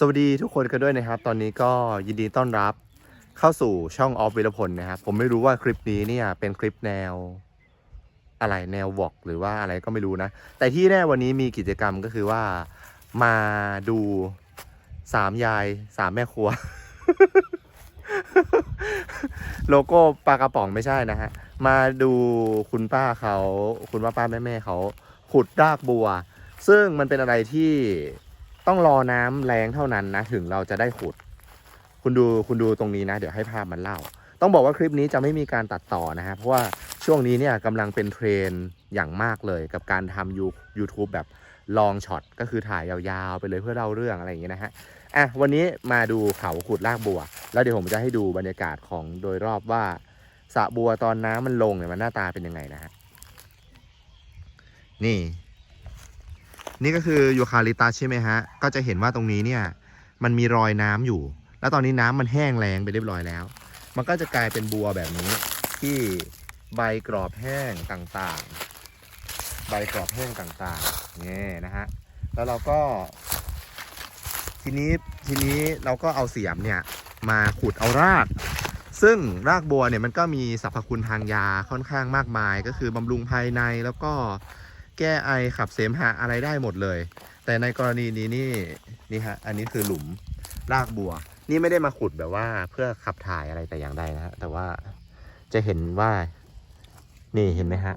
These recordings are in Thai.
สวัสดีทุกคนกันด้วยนะครับ ตอนนี้ก็ยินดีต้อนรับเข้าสู่ช่องออฟวิรพลนะครับ ผมไม่รู้ว่าคลิปนี้เนี่ยเป็นคลิปแนวอะไรแนววอกหรือว่าอะไรก็ไม่รู้นะ แต่ที่แน่วันนี้มีกิจกรรมก็คือว่ามาดูสามยายสามแม่ครัว โลโก้ปลากระป๋องไม่ใช่นะฮะ มาดูคุณป้าเขา คุณป้าป้าแม่แม่เขาขุดรากบัว ซึ่งมันเป็นอะไรที่ ต้องรอน้ำแรงเท่านั้นนะ ถึงเราจะได้ขุด คุณดูคุณดูตรงนี้นะ เดี๋ยวให้ภาพมันเล่า ต้องบอกว่าคลิปนี้จะไม่มีการตัดต่อนะฮะเพราะว่าช่วงนี้เนี่ยกำลังเป็นเทรนอย่างมากเลยกับการทำยู YouTube แบบลองช็อตก็คือถ่ายยาวๆ ไปเลยเพื่อเล่าเรื่องอะไรอย่างเงี้ยนะฮะอะวันนี้มาดูเขาขุดรากบัว แล้วเดี๋ยวผมจะให้ดูบรรยากาศของโดยรอบว่าสระบัวตอนน้ำมันลงเนี่ยมันหน้าตาเป็นยังไงนะฮะนี่ นี่ก็คือยูคาลิปตัสใช่ไหมฮะ ก็จะเห็นว่าตรงนี้เนี่ยมันมีรอยน้ำอยู่ แล้วตอนนี้น้ำมันแห้งแรงไปเรียบร้อยแล้ว มันก็จะกลายเป็นบัวแบบนี้ ที่ใบกรอบแห้งต่างๆ ใบกรอบแห้งต่างๆนี่นะฮะ แล้วเราก็ ทีนี้ทีนี้เราก็เอาเสียมเนี่ยมาขุดเอาราก ซึ่งรากบัวเนี่ยมันก็มีสรรพคุณทางยาค่อนข้างมากมาย ก็คือบำรุงภายในแล้วก็ แก้ไอขับเสมหะอะไรได้หมดเลย แต่ในกรณีนี้นี่นี่ฮะอันนี้คือหลุมรากบัว นี่ไม่ได้มาขุดแบบว่าเพื่อขับถ่ายอะไรแต่อย่างใดนะฮะแต่ว่าจะเห็นว่า นี่เห็นไหมฮะ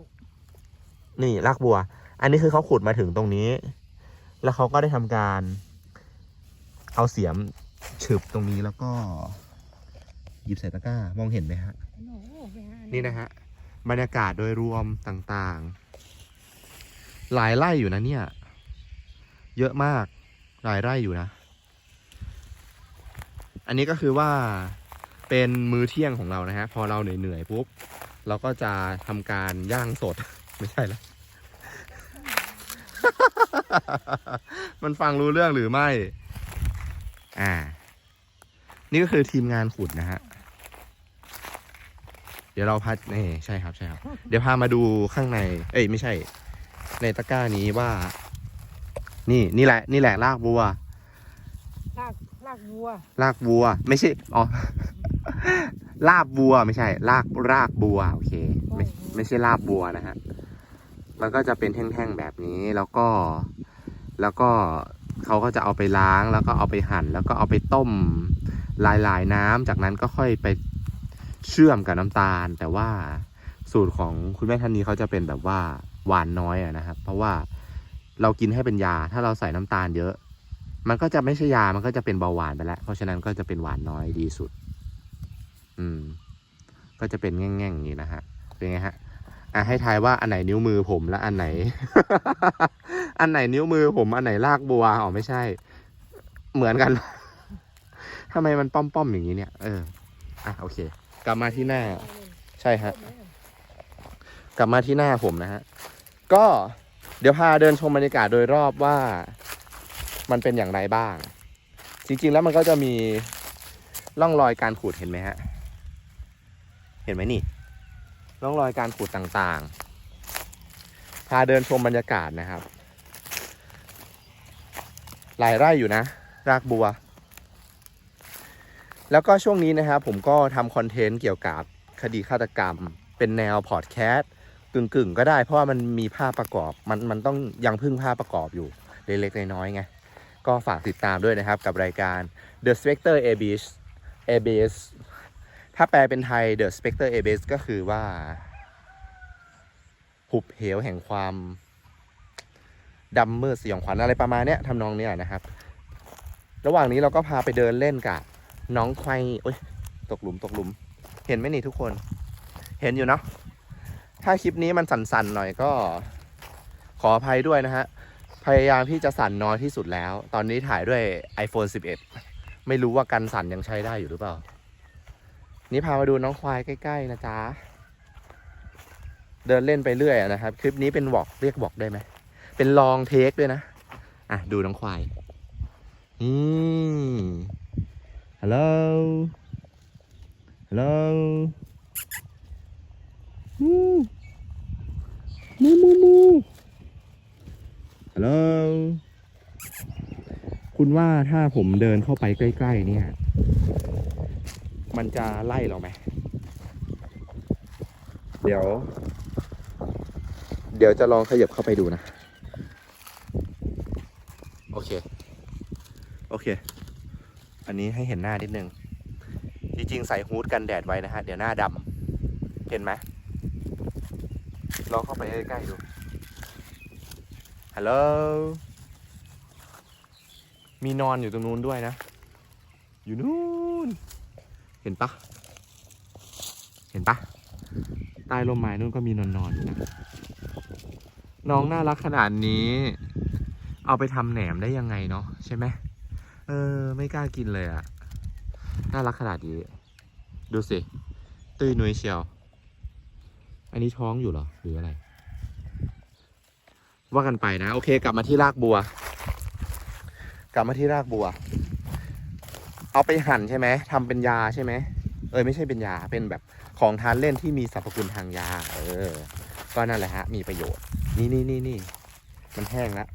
นี่รากบัว อันนี้คือเขาขุดมาถึงตรงนี้ แล้วเขาก็ได้ทำการ เอาเสียมฉึบตรงนี้แล้วก็หยิบใส่ตะกร้ามองเห็นไหมฮะนี่นะฮะบรรยากาศโดยรวมต่างๆ หลายไร่อยู่นะเนี่ย เยอะมาก หลายไร่อยู่นะ อันนี้ก็คือว่าเป็นมื้อเที่ยงของเรานะฮะ พอเราเหนื่อยๆปุ๊บ เราก็จะทำการย่างสด ไม่ใช่แล้วมันฟังรู้เรื่องหรือไม่ อ่า นี่ก็คือทีมงานขุดนะฮะ เดี๋ยวเราพัดนี่ใช่ครับใช่ครับ เดี๋ยวพามาดูข้างใน เอ้ยไม่ใช่ ในตะกร้านี้ว่า นี่นี่แหละ นี่แหละรากบัว ลากลากวัว รากบัว ไม่ใช่อ๋อ ลาบบัวไม่ใช่ รากรากบัว โอเค ไม่ไม่ใช่ลาบบัวนะฮะมันก็จะเป็นแท่งๆแบบนี้แล้วก็ แล้วก็เขาก็จะเอาไปล้างแล้วก็เอาไปหั่น แล้วก็เอาไปต้มลายลายๆน้ำจากนั้นก็ค่อยไปเชื่อมกับน้ำตาล แต่ว่าสูตรของคุณแม่ท่านนี้เขาจะเป็นแบบว่า หวานน้อยอะนะครับ เพราะว่าเรากินให้เป็นยา ถ้าเราใส่น้ำตาลเยอะ มันก็จะไม่ใช่ยา มันก็จะเป็นเบาหวานไปแล้ว เพราะฉะนั้นก็จะเป็นหวานน้อยดีสุด อืม ก็จะเป็นแง่งๆอย่างนี้นะฮะ เป็นไงฮะ อะให้ทายว่าอันไหนนิ้วมือผมและอันไหน อันไหนนิ้วมือผม อันไหนลากบัว อ๋อไม่ใช่ เหมือนกันทำไมมันป้อมๆอย่างนี้เนี่ย เออ อะโอเค กลับมาที่หน้า ใช่ฮะ กลับมาที่หน้าผมนะฮะ ก็เดี๋ยวพาเดินชมบรรยากาศโดยรอบว่ามันเป็นอย่างไรบ้าง จริงๆแล้วมันก็จะมีร่องรอยการขูดเห็นไหมฮะ เห็นไหมนี่ ร่องรอยการขูดต่างๆ พาเดินชมบรรยากาศนะครับ หลายไร่อยู่นะ รากบัว แล้วก็ช่วงนี้นะครับผมก็ทำคอนเทนต์เกี่ยวกับคดีฆาตกรรม เป็นแนวพอดแคสต์ กึ่งๆก็ได้ เพราะว่ามันมีภาพประกอบมันมันต้องยังพึ่งภาพประกอบอยู่เล็กๆน้อยๆไงก็ฝากติดตามด้วยนะครับกับรายการ The Spectre Abyss Abyss ถ้าแปลเป็นไทย The Spectre Abyss ก็คือว่า หุบเหวแห่งความดำมืดสยองขวัญอะไรประมาณเนี้ยทำนองเนี้ยนะครับ ระหว่างนี้เราก็พาไปเดินเล่นกับน้องควายโอ้ยตกหลุมตกหลุม เห็นไหมนี่ทุกคน เห็นอยู่เนาะ ถ้าคลิปนี้มันสั่นๆหน่อยก็ ขออภัยด้วยนะฮะ พยายามที่จะสั่นน้อยที่สุดแล้ว ตอนนี้ถ่ายด้วย iPhone 11 ไม่รู้ว่ากันสั่นยังใช้ได้อยู่หรือเปล่า นี่พามาดูน้องควายใกล้ๆนะจ๊ะ เดินเล่นไปเรื่อยนะครับ คลิปนี้เป็นวอกเรียกวอกได้ไหม เป็นลองเทคด้วยนะ อะ ดูน้องควายนี่ฮัลโหล ฮัลโหลมู มูมูมูฮัลโหลคุณว่าถ้าผมเดินเข้าไปใกล้ ๆ เนี่ย มันจะไล่เราไหม เดี๋ยว เดี๋ยวจะลองขยับเข้าไปดูนะ โอเค โอเค อันนี้ให้เห็นหน้านิดนึง จริง ๆ ใส่ฮูดกันแดดไว้นะฮะ เดี๋ยวหน้าดำ เห็นไหม ลองเข้าไปใกล้ๆดู ฮัลโหล มีนอนอยู่ตรงนู้นด้วยนะ อยู่นู้น เห็นปะ เห็นปะ ใต้ร่มไม้นู่นก็มีนอนนอนๆอยู่นะ น้องน่ารักขนาดนี้ เอาไปทำแหนมได้ยังไงเนาะใช่ไหม เออ ไม่กล้ากินเลยอะน่ารักขนาดนี้ ดูสิ ตุ้ยนุ้ยเชียว อันนี้ท้องอยู่เหรอ หรืออะไร ว่ากันไปนะ โอเค กลับมาที่รากบัว กลับมาที่รากบัว เอาไปหั่นใช่ไหมทำเป็นยาใช่ไหมเออไม่ใช่เป็นยาเป็นแบบของทานเล่นที่มีสรรพคุณทางยา เออ ก็นั่นแหละฮะ มีประโยชน์ นี่นี่นี่นี่มันแห้งแล้ว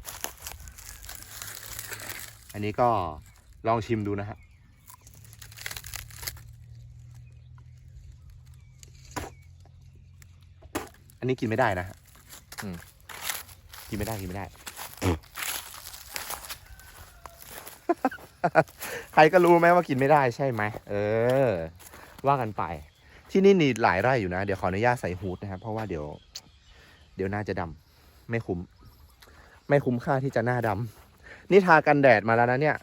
อันนี้ก็ลองชิมดูนะฮะ นนี้กินไม่ได้นะฮะอืมกินไม่ได้กินไม่ได้ ใครก็รู้ไหมว่ากินไม่ได้ใช่ไหมเออ ว่ากันไป ที่นี่นี่หลายไร่อยู่นะ เดี๋ยวขออนุญาตใส่ฮูดนะครับ เพราะว่าเดี๋ยว เดี๋ยวน่าจะดำไม่คุ้ม ไม่คุ้มค่าที่จะหน้าดำนี่ทากันแดดมาแล้วนะเนี่ย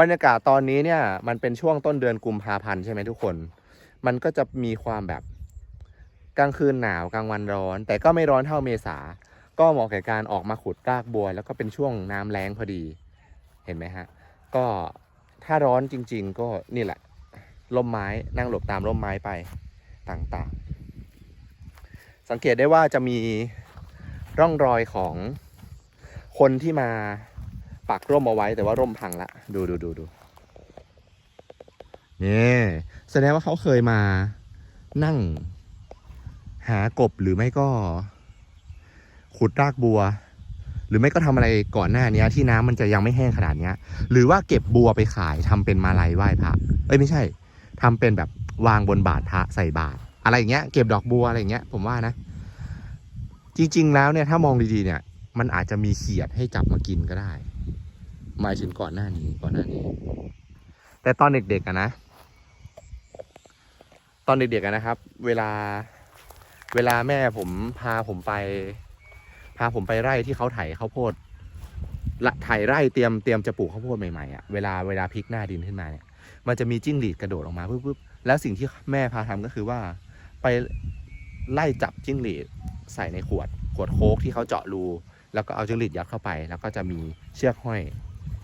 บรรยากาศตอนนี้เนี่ย มันเป็นช่วงต้นเดือนกุมภาพันธ์ใช่ไหมทุกคน มันก็จะมีความแบบ กลางคืนหนาวกลางวันร้อน แต่ก็ไม่ร้อนเท่าเมษา ก็เหมาะแก่การออกมาขุดรากบัว แล้วก็เป็นช่วงน้ำแล้งพอดี เห็นไหมฮะ ก็ถ้าร้อนจริง ๆ ก็นี่แหละร่มไม้นั่งหลบตามร่มไม้ไปต่างๆ สังเกตได้ว่าจะมีร่องรอยของคนที่มาปักร่มเอาไว้แต่ว่าร่มพังละดูดูดูดูนี่แสดงว่าเขาเคยมานั่ง หากบหรือไม่ก็ ขุดรากบัว หรือไม่ก็ทำอะไรก่อนหน้านี้ที่น้ำมันจะยังไม่แห้งขนาดเนี้ย หรือว่าเก็บบัวไปขายทำเป็นมาลัยไหว้พระเอ้ยไม่ใช่ทำเป็นแบบวางบนบาทพระใส่บาทอะไรอย่างเงี้ยเก็บดอกบัวอะไรอย่างเงี้ย ผมว่านะ จริง ๆ แล้วเนี่ยถ้ามองดีๆเนี่ย มันอาจจะมีเขียดให้จับมากินก็ได้หมายถึงก่อนหน้านี้ก่อนหน้านี้ แต่ตอนเด็กๆอะนะ ตอนเด็กๆอะนะครับ เวลา เวลาแม่ผมพาผมไป พาผมไปไร่ที่เขาไถข้าวโพดละไถไร่เตรียมเตรียมจะปลูกข้าวโพดใหม่ๆอะ่ะเวลาเวลาพลิกหน้าดินขึ้นมาเนี่ย มันจะมีจิ้งหรีดกระโดดออกมาปุ๊บปุ๊บแล้วสิ่งที่แม่พาทำก็คือว่า ไปไล่จับจิ้งหรีดใส่ในขวด ขวดโค้กที่เขาเจาะรูแล้วก็เอาจิ้งหรีดยัดเข้าไป แล้วก็จะมีเชือกห้อย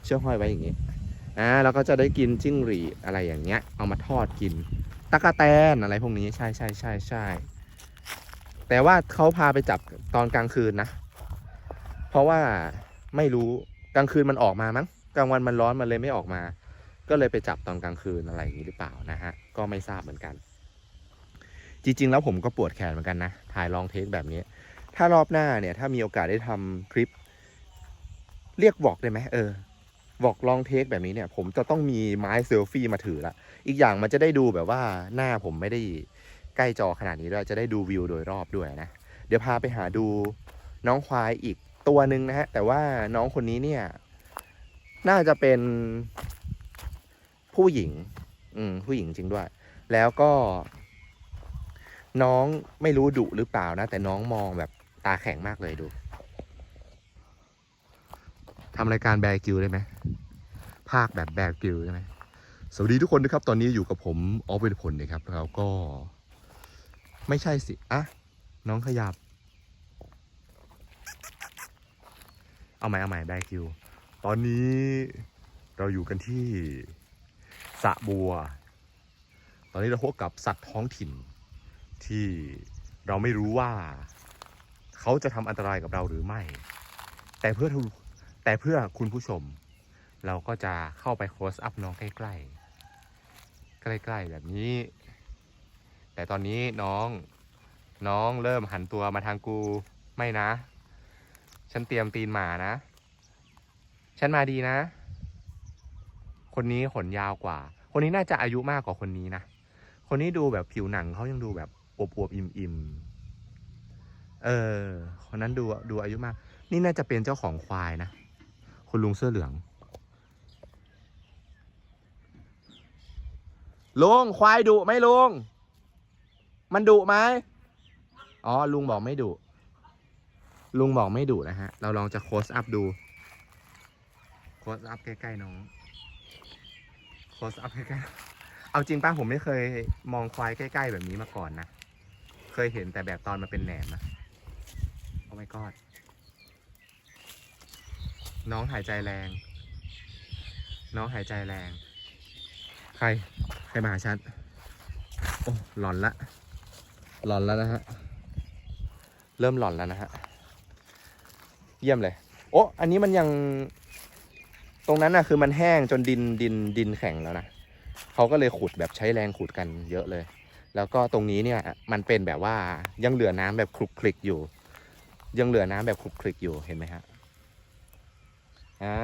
เชือกห้อยไว้อย่างงี้อ่าแล้วก็จะได้กินจิ้งหรีดอะไรอย่างเงี้ย เอามาทอดกินตะกะแตนอะไรพวกนี้ใช่ใช่ใช่ใช่ แต่ว่าเขาพาไปจับตอนกลางคืนนะ เพราะว่าไม่รู้กลางคืนมันออกมามั้งกลางวันมันร้อนมันเลยไม่ออกมา ก็เลยไปจับตอนกลางคืนอะไรอย่างนี้หรือเปล่านะฮะก็ไม่ทราบเหมือนกัน จริง ๆ แล้วผมก็ปวดแขนเหมือนกันนะถ่ายลองเทคแบบนี้ ถ้ารอบหน้าเนี่ยถ้ามีโอกาสได้ทำคลิป เรียกวอกได้ไหมเออวอกลองเทคแบบนี้เนี่ย ผมจะต้องมีไม้เซลฟี่มาถือละอีกอย่างมันจะได้ดูแบบว่าหน้าผมไม่ได้ ใกล้จอขนาดนี้ด้วยจะได้ดูวิวโดยรอบด้วยนะ เดี๋ยวพาไปหาดูน้องควายอีกตัวหนึ่งนะฮะ แต่ว่าน้องคนนี้เนี่ย น่าจะเป็นผู้หญิง อืมผู้หญิงจริงด้วย แล้วก็ น้องไม่รู้ดุหรือเปล่านะ แต่น้องมองแบบตาแข็งมากเลยดูทำรายการแบกิวได้ไหมภาคแบบแบกิวได้ไหมสวัสดีทุกคนนะครับ ตอนนี้อยู่กับผมออฟเวทพลนะครับ แล้วก็ ไม่ใช่สิ อะ น้องขยับ เอาใหม่เอาใหม่แบคิว ตอนนี้เราอยู่กันที่สะบัว ตอนนี้เราพบกับสัตว์ท้องถิ่น ที่เราไม่รู้ว่า เขาจะทำอันตรายกับเราหรือไม่ แต่เพื่อแต่เพื่อคุณผู้ชม เราก็จะเข้าไป close up น้องใกล้ ๆ ใกล้ ๆ แบบนี้ แต่ตอนนี้น้องน้องเริ่มหันตัวมาทางกูไม่นะ ฉันเตรียมตีนหมานะ ฉันมาดีนะ คนนี้ขนยาวกว่า คนนี้น่าจะอายุมากกว่าคนนี้นะ คนนี้ดูแบบผิวหนังเขายังดูแบบอวบๆอิ่มๆ เออ คนนั้นดูดูอายุมาก นี่น่าจะเป็นเจ้าของควายนะ คุณลุงเสื้อเหลืองลุงควายดุไหมลุง มันดุไหมอ๋อ ลุงบอกไม่ดุ ลุงบอกไม่ดุนะฮะ เราลองจะโคสอัพดู โคสอัพใกล้ๆน้อง โคสอัพใกล้ๆ เอาจริงป้าผมไม่เคยมองควายใกล้ๆแบบนี้มาก่อนนะ เคยเห็นแต่แบบตอนมันเป็นแหนมนะโอ้ my god น้องหายใจแรง น้องหายใจแรง ใคร ใครมาหาฉัน โอ้หลอนละ หลอนแล้วนะฮะ เริ่มหลอนแล้วนะฮะ เยี่ยมเลย โอ้อันนี้มันยัง ตรงนั้นน่ะคือมันแห้งจนดินดินดินแข็งแล้วนะเขาก็เลยขุดแบบใช้แรงขุดกันเยอะเลย แล้วก็ตรงนี้เนี่ยมันเป็นแบบว่ายังเหลือน้ำแบบคลุกคลิกอยู่ ยังเหลือน้ำแบบคลุกคลิกอยู่เห็นไหมฮะอ่า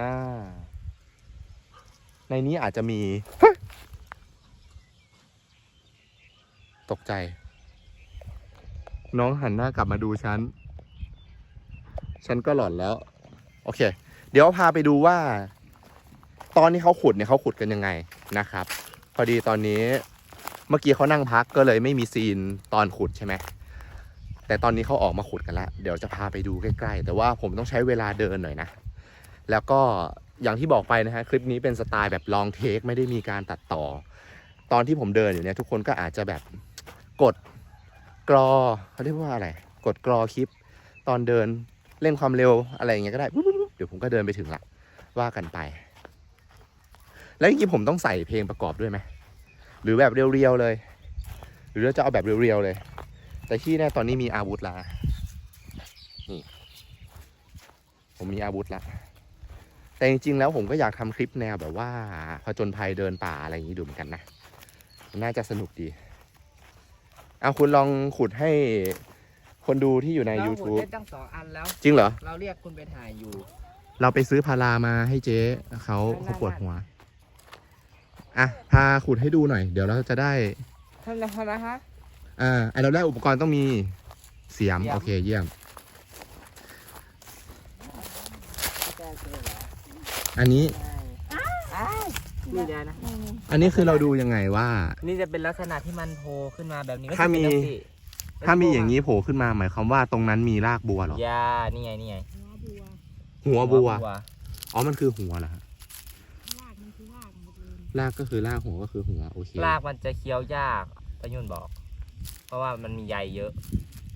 ในนี้อาจจะมี ตกใจ น้องหันหน้ากลับมาดูฉัน ฉันก็หลอนแล้ว โอเค เดี๋ยวพาไปดูว่า ตอนที่เขาขุดเนี่ยเขาขุดกันยังไงนะครับ พอดีตอนนี้เมื่อกี้เขานั่งพักก็เลยไม่มีซีนตอนขุดใช่ไหมแต่ตอนนี้เขาออกมาขุดกันแล้ว เดี๋ยวจะพาไปดูใกล้ๆ แต่ว่าผมต้องใช้เวลาเดินหน่อยนะ แล้วก็อย่างที่บอกไปนะฮะคลิปนี้เป็นสไตล์แบบลองเทคไม่ได้มีการตัดต่อ ตอนที่ผมเดินอยู่เนี่ยทุกคนก็อาจจะแบบกด กรอเขาเรียกว่าอะไร กดกรอคลิป ตอนเดินเร่งความเร็วอะไรอย่างเงี้ยก็ได้เดี๋ยวผมก็เดินไปถึงละว่ากันไป แล้วจริงๆผมต้องใส่เพลงประกอบด้วยไหมหรือแบบเรียวๆเลย หรือเราจะเอาแบบเรียวๆเลย แต่ที่แน่ตอนนี้มีอาวุธละนี่ผมมีอาวุธละแต่จริงๆแล้วผมก็อยากทำคลิปแนวแบบว่าผจญภัยเดินป่าอะไรอย่างนี้ดูเหมือนกันนะ น่าจะสนุกดี เอาคุณลองขุดให้คนดูที่อยู่ใน เราหมด YouTube ได้ตั้งสองอันแล้ว จริงเหรอ เราเรียกคุณไปถ่ายอยู่ เราไปซื้อพารามาให้เจ๊เขาเขาปวดหัว อะ พาขุดให้ดูหน่อย เดี๋ยวเราจะได้ท่านนะนะฮะอ่าไอเราได้อุปกรณ์ต้องมีเสียม เสียม โอเคเยี่ยมอันนี้ นี่เดี๋ยวนะ อันนี้คือเราดูยังไงว่า นี่จะเป็นลักษณะที่มันโผล่ขึ้นมาแบบนี้ก็จะถ้ามีเป็นลักษณะถ้ามีอย่างนี้โผล่ขึ้นมาหมายความว่าตรงนั้นมีรากบัวเหรอ ยานี่ไงนี่ไงหัวบัวหัวบัว อ๋อ มันคือหัวเหรอฮะรากมันคือรากหมดเลยรากก็คือรากหัวก็คือหัวโอเครากมันจะเคี้ยวยากประยุนบอก เพราะว่ามันมีใยเยอะ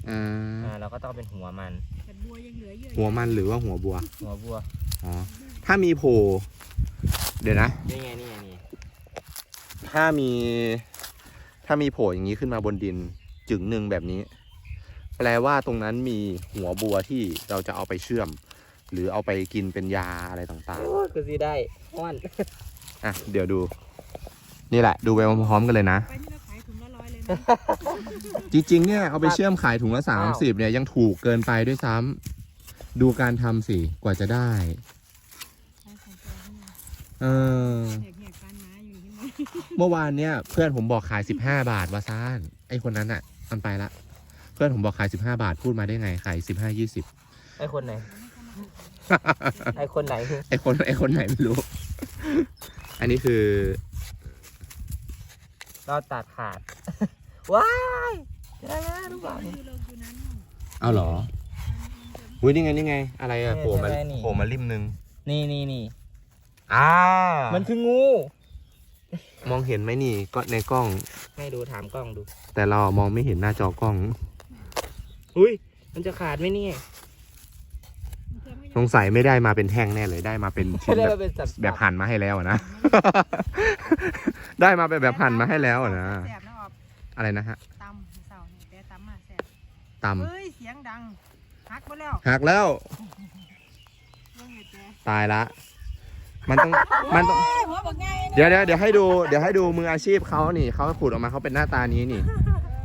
อ่าอ่าเราก็ต้องเป็นหัวมัน แต่บัวยังเหลือเยอะหัวมันหรือว่าหัวบัว หัวบัว อ๋อ ถ้ามีโผล่ เดี๋ยวนะ นี่ไงนี่ไงนี่ถ้ามี ถ้ามีโผล่อย่างนี้ขึ้นมาบนดิน จึงหนึ่งแบบนี้ แปลว่าตรงนั้นมีหัวบัวที่เราจะเอาไปเชื่อม หรือเอาไปกินเป็นยาอะไรต่างโอ้ยคือสิได้ห้อนๆ อะ เดี๋ยวดู นี่แหละ ดูไปพร้อมๆกันเลยนะ ไปนี่เราขายถุงละร้อยเลยนะจริงๆ เนี่ยเอาไปเชื่อมขายถุงละสามสิบเนี่ยยังถูกเกินไปด้วยซ้ำดูการทำสิกว่าจะได้ ขายของปลอมเนี่ย เออแหกแหกการหมาอยู่ที่ไหนเมื่อวานเนี่ย เพื่อนผมบอกขายสิบห้าบาทวาซานไอคนนั้นอะมันไปละ เพื่อนผมบอกขายสิบห้าบาทพูดมาได้ไงขายสิบห้ายี่สิบไอ้คนไหน ไอ้คนไหนคือไอคนไอคนไหนไม่รู้ อันนี้คือ เราตัดขาด ว้ายได้แล้วรู้เปล่าอยู่ลงอยู่นั้นน่ะเอาเหรออุ้ยนี่ไงนี่ไง อะไรอะเนี่ยโผล่มาใช่ไหมนี่โผล่มาริมนึง นี่นี่นี่ อ่ามันคืองู มองเห็นไหมนี่ก็ในกล้อง ให้ดูถามกล้องดู แต่เรามองไม่เห็นหน้าจอกล้อง อุ้ย มันจะขาดไหมเนี่ยมันเคยไม่สงสัยไม่ได้มาเป็นแท่งแน่เลยได้มาเป็นชิ้นได้แบมาบเป็นสัตว์แบบหั่นมาให้แล้วอะนะ ได้มาเป็นแบบหั่นมาให้แล้วอะนะแสบนะออกอะไรนะฮะตำเสาเนี่ยแต่ตำมาแสบตเฮ้ยเสียงดังฮักไปแล้วำหักแล้ว เรื่องไงแกตายละ มันต้องมันต้อง หัวบอกไงเดี๋ยวเดี๋ยวเดี๋ยวให้ดูเดี๋ยวให้ดูมืออาชีพเขานี่เขาขูดออกมาเขาเป็นหน้าตานี้นี่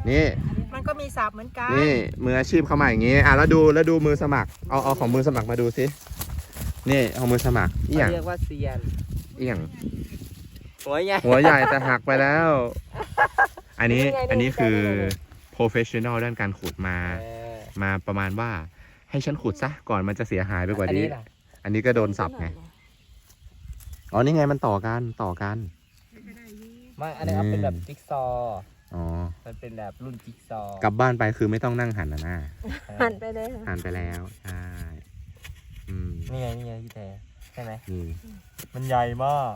นี่ มันก็มีสับเหมือนกันนี่มืออาชีพเขามาอย่างงี้อะแล้วดูแล้วดูมือสมัครเอาเอาของมือสมัครมาดูสินี่เอามือสมัครเอียงเรียกว่าเซียนเอียง หัวใหญ่หัวใหญ่แต่หักไปแล้ว อันนี้นี่ไงอันนี้คือนี่ไง professional ด้านการขุดมาเออมาประมาณว่าให้ฉันขุดซะก่อนมันจะเสียหายไปกว่าอันนี้นี้ล่ะอันนี้ก็โดนสับไง อ๋อนี่ไงมันต่อกันต่อกัน ไม่อันนี้เอาเป็นแบบจิ๊กซอว์อ๋อมันเป็นแบบรุ่นจิ๊กซอว์กลับบ้านไปคือไม่ต้องนั่งหันนะหน้าหันไปเลยค่ะหันไปแล้วใช่อืมนี่ไงนี่ไงพี่แต่ใช่ไหมนี่มันใหญ่มาก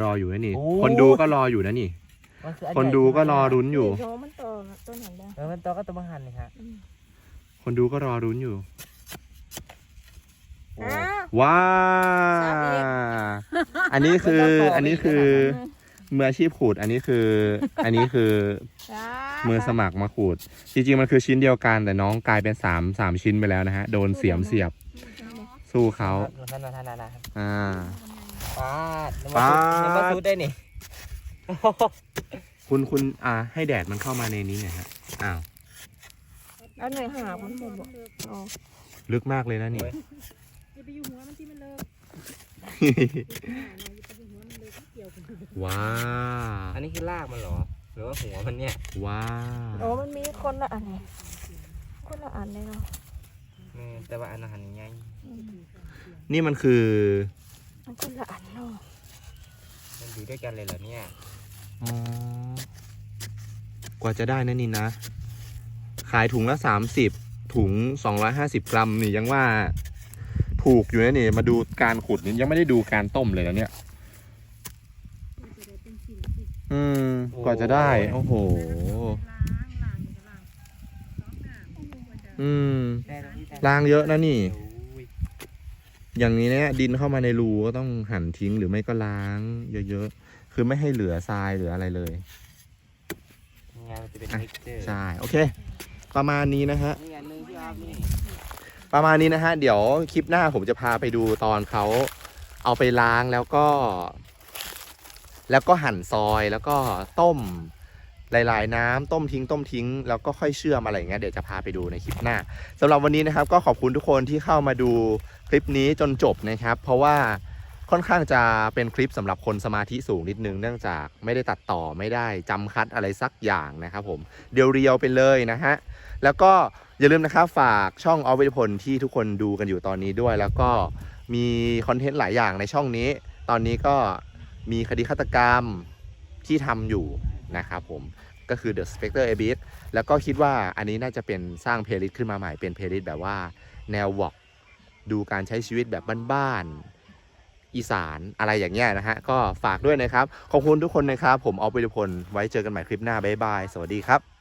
รออยู่นะนี่ โอ้ คนดูก็รออยู่นะนี่ มันคืออัคนดูก็รอรุ้นอยู่ โชว์มันโตต้นหันได้เออมันตัวก็ตัวมาหันเลยครับคนดูก็รอรุ้นอยู่โอ้อ้าว ว้าสามอีก อันนี้คือไม่ต้องต่ออันนี้ไม่คือขนาดมืออาชีพขูด อันนี้คือ อันนี้คือจ้ามือสมัครมาขูด จริงๆ มันคือชิ้นเดียวกัน แต่น้องกลายเป็นสามสามชิ้นไปแล้วนะฮะ โดนเสียมเสียบ สู้เขา ท่านท่านท่านท่านอ่าปาดน้ำปามันดน้ำมันซูดได้นี่คุณคุณอ่า ให้แดดมันเข้ามาในนี้หน่อยฮะ อ้าว แล้วหน่อยหามันหมดบอกอ๋อลึกมากเลยนะนี่โอ้ยอย่า ไปอยู่หัวมันที่มันเลิกว้าอันนี้คือรากมันเหรอ หรือว่าหัวมันเนี่ย ว้าโอ้มันมีคนละอันไงคนละอันเลยเนาะเออแต่ว่าอันอาหารใหญ่อืมนี่มันคือมันคนละอันเนาะมันอยู่ด้วยกันเลยเหรอเนี่ยอ๋อกว่าจะได้นะนี่นะ ขายถุงละสามสิบถุงสองร้อยห้าสิบกรัมนี่ยังว่า ถูกอยู่นะนี่มาดูการขุดนี่ยังไม่ได้ดูการต้มเลยนะเนี่ย อืมกว่าจะได้ โอ้โหล้างล้างอยู่ล้างสองหน้าควรจะอืมได้แล้วพี่แต่ล้างเยอะนะนี่โอ้ยอย่างนี้เนี่ยดินเข้ามาในรูก็ต้องหั่นทิ้งหรือไม่ก็ล้าง เยอะๆ คือไม่ให้เหลือทรายเหลืออะไรเลยงานมันจะเป็นอะมิกเจอร์ใช่ โอเค ประมาณนี้นะฮะ ประมาณนี้นะฮะ เดี๋ยวคลิปหน้าผมจะพาไปดูตอนเขาเอาไปล้างแล้วก็ แล้วก็หั่นซอยแล้วก็ต้มหลายๆ น้ำต้มทิ้งต้มทิ้ง แล้วก็ค่อยเชื่อมอะไรอย่างเงี้ยเดี๋ยวจะพาไปดูในคลิปหน้าสำหรับวันนี้นะครับ ก็ขอบคุณทุกคนที่เข้ามาดูคลิปนี้จนจบนะครับ เพราะว่า ค่อนข้างจะเป็นคลิปสำหรับคนสมาธิสูงนิดนึงเนื่องจากไม่ได้ตัดต่อไม่ได้จำคัดอะไรสักอย่างนะครับผมเรียวๆไปเลยนะฮะแล้วก็อย่าลืมนะครับฝากช่องออฟวิทพลที่ทุกคนดูกันอยู่ตอนนี้ด้วย แล้วก็มีคอนเทนต์หลายอย่างในช่องนี้ ตอนนี้ก็มีคดีฆาตกรรมที่ทำอยู่นะครับผมก็คือ The Spectre Abyss แล้วก็คิดว่าอันนี้น่าจะเป็นสร้างเพลย์ลิสต์ขึ้นมาใหม่เป็นเพลย์ลิสต์แบบว่าแนววอกดูการใช้ชีวิตแบบบ้านๆ อีสานอะไรอย่างเงี้ยนะฮะ ก็ฝากด้วยนะครับ ขอบคุณทุกคนนะครับ ผมออฟวิรพลไว้เจอกันใหม่คลิปหน้าบ๊ายบาย สวัสดีครับ